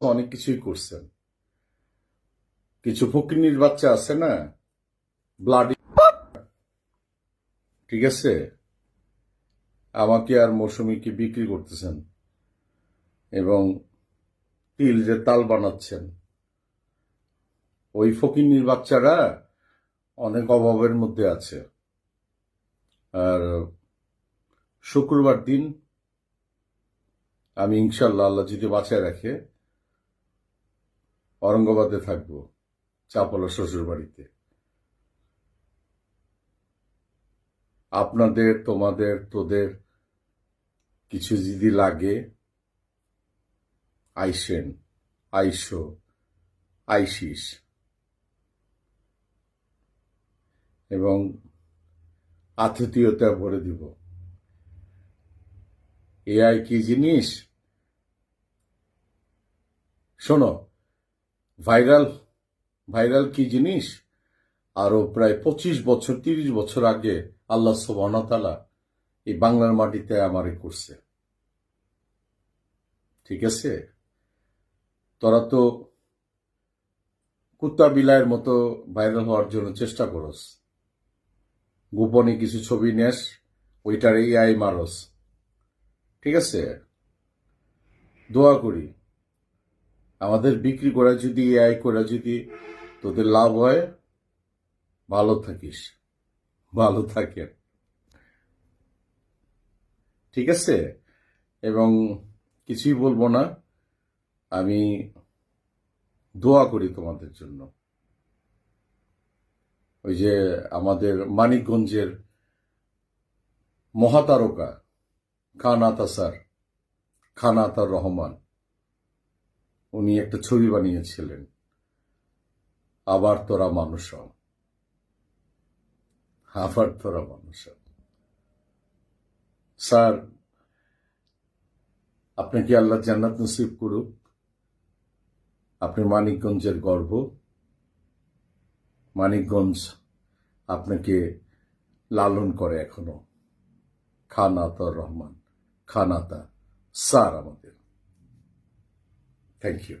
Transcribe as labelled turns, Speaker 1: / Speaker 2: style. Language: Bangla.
Speaker 1: অনেক কিছুই করছেন। কিছু ফকিনির বাচ্চা আছে না? ব্লাডি ঠিক আছে? আমাকে আর মৌসুমীকে বিক্রি করতেছেন এবং তিল যে তাল বানাচ্ছেন। ওই ফকিনির বাচ্চারা অনেক অভাবের মধ্যে আছে। আর শুক্রবার দিন আমি ইনশাল্লাহ আল্লাহ যদি বাঁচায় রাখে অরঙ্গাবাদে থাকব চাপলা শ্বশুর বাড়িতে আপনাদের, তোমাদের, তোদের কিছু যদি লাগে, আইসেন, আইসো, আইসিস। এবং আতিথিয়তা ভরে দিব। এআই কি জিনিস? শোনো ভাইরাল ভাইরাল কি জিনিস? আরও প্রায় পঁচিশ বছর, তিরিশ বছর আগে আল্লাহ সোবানতালা এই বাংলার মাটিতে আমারে করছে। ঠিক আছে? তোরা তো কুত্তা বিলাইয়ের মতো ভাইরাল হওয়ার জন্য চেষ্টা করস। গোপনে কিছু ছবি নেস, ওইটার এই আই মারস। ঠিক আছে? দোয়া করি। আমাদের বিক্রি করা যদি এআই করা যদি তোদের লাভ হয়, ভালো থাকিস। ভালো থাকেন। ঠিক আছে? এবং কিছুই বলব না। আমি দোয়া করি তোমাদের জন্য। ওই যে আমাদের মানিকগঞ্জের মহাতারকা, খান আতাসার খান আতার রহমান। উনি একটা ছবি বানিয়েছিলেন। আবার তোরা মানুষ। আবার তোরা মানুষ। স্যার আপনাকে আল্লাহ জান্নাত নসিব করুক? আপনি মানিকগঞ্জের গর্ব। মানিকগঞ্জ আপনাকে লালন করে এখনও। খান আতার রহমান, খান আতা, স্যার আমাদের। Thank you.